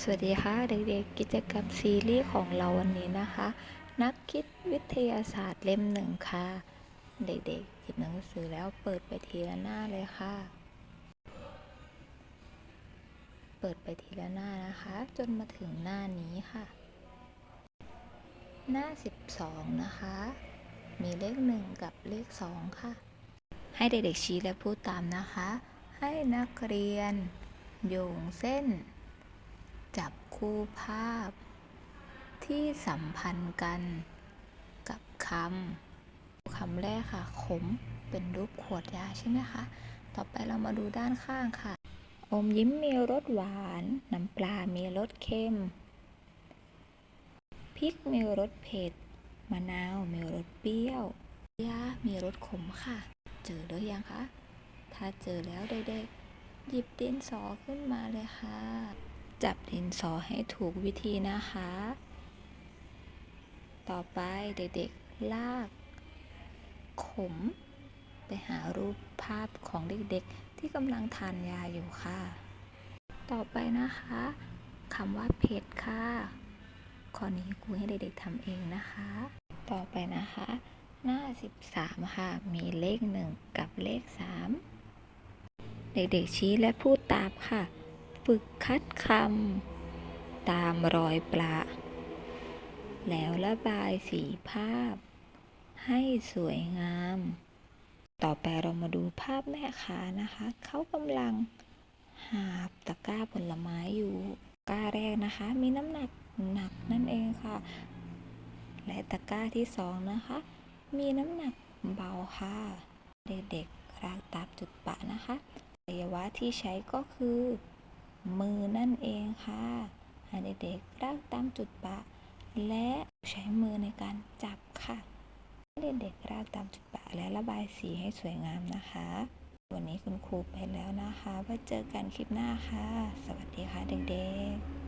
สวัสดีค่ะเด็กๆกิจกรรมซีรีส์ของเราวันนี้นะคะ นักคิดวิทยาศาสตร์เล่มหนึ่งค่ะ เด็กๆหยิบหนังสือแล้วเปิดไปทีละหน้าเลยค่ะ เปิดไปทีละหน้านะคะ จนมาถึงหน้านี้ค่ะ หน้า 12 นะคะ มีเลข 1 กับเลข 2 ค่ะ ให้เด็กๆชี้และพูดตามนะคะ ให้นักเรียนโยงเส้น จับคู่ภาพ ที่สัมพันธ์กันกับคำคำแรกค่ะ ขมเป็นรูปขวดยาใช่ไหมคะ ต่อไปเรามาดูด้านข้างค่ะ อมยิ้มมีรสหวาน น้ำปลา มีรสเค็ม พริกมีรสเผ็ด มะนาว มีรสเปรี้ยว ยา มีรสขมค่ะ เจอหรือยังคะ ถ้าเจอแล้วเด็กๆหยิบดินสอขึ้นมาเลยค่ะ จับดินสอให้ถูกวิธีนะคะ ต่อไปเด็กๆลาก ขม ไปหารูปภาพของเด็กๆ ที่กำลังทานยาอยู่ค่ะ ต่อไปนะคะคำว่าเผ็ดค่ะข้อนี้ครูให้เด็กๆทำเองนะคะ ต่อไปนะคะ หน้า 13 ค่ะ มีเลข 1 กับเลข 3 เด็กๆชี้และพูดตามค่ะ ฝึกคัดคำตามรอยประแล้วระบายสีภาพ ให้สวยงาม ต่อไปเรามาดูภาพแม่ค้านะคะ เขากำลังหาบตะกร้าผลไม้อยู่ตะกร้าแรกนะคะ มีน้ำหนักหนักนั่นเองค่ะ และตะกร้าที่สองนะคะ มีน้ำหนักเบาค่ะ เด็กๆรากตามจุดปะนะคะอวัยวะที่ใช้ก็คือ มือนั่นเองค่ะให้เด็กๆรากตามจุดปะ และใช้มือในการจับค่ะให้เด็กๆรากตามจุดปะและระบายสีให้สวยงามนะคะ วันนี้คุณครูไปแล้วนะคะไว้เจอกันคลิปหน้าค่ะ สวัสดีค่ะเด็กๆ